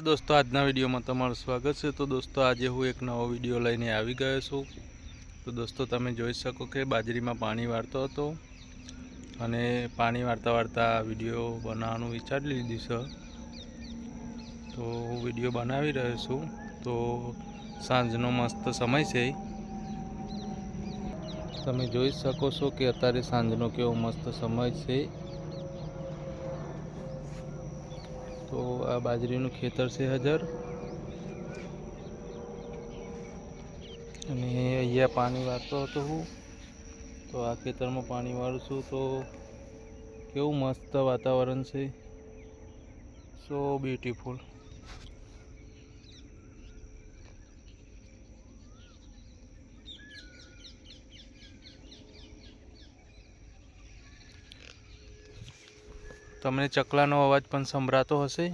દોસ્તો, આજના વિડીયોમાં તમારું સ્વાગત છે. તો દોસ્તો, આજે હું એક નવો વીડિયો લઈને આવી ગયો છું. તો દોસ્તો, તમે જોઈ શકો કે બાજરીમાં પાણી વાળતો હતો અને પાણી વાળતા વાળતા વીડિયો બનાવવાનું વિચારી લીધું છે. તો હું વીડિયો બનાવી રહ્યો છું. તો સાંજનો મસ્ત સમય છે. તમે જોઈ શકો છો કે અત્યારે સાંજનો કેવો મસ્ત સમય છે. તો આ બાજરીનું ખેતર છે હજાર. અને અહીંયા પાણી વાળતો હતો હું. તો આ ખેતરમાં પાણી વાળું છું તો કેવું મસ્ત વાતાવરણ છે. સો બ્યુટીફુલ તમને ચકલાનો અવાજ પણ સંભળાતો હશે?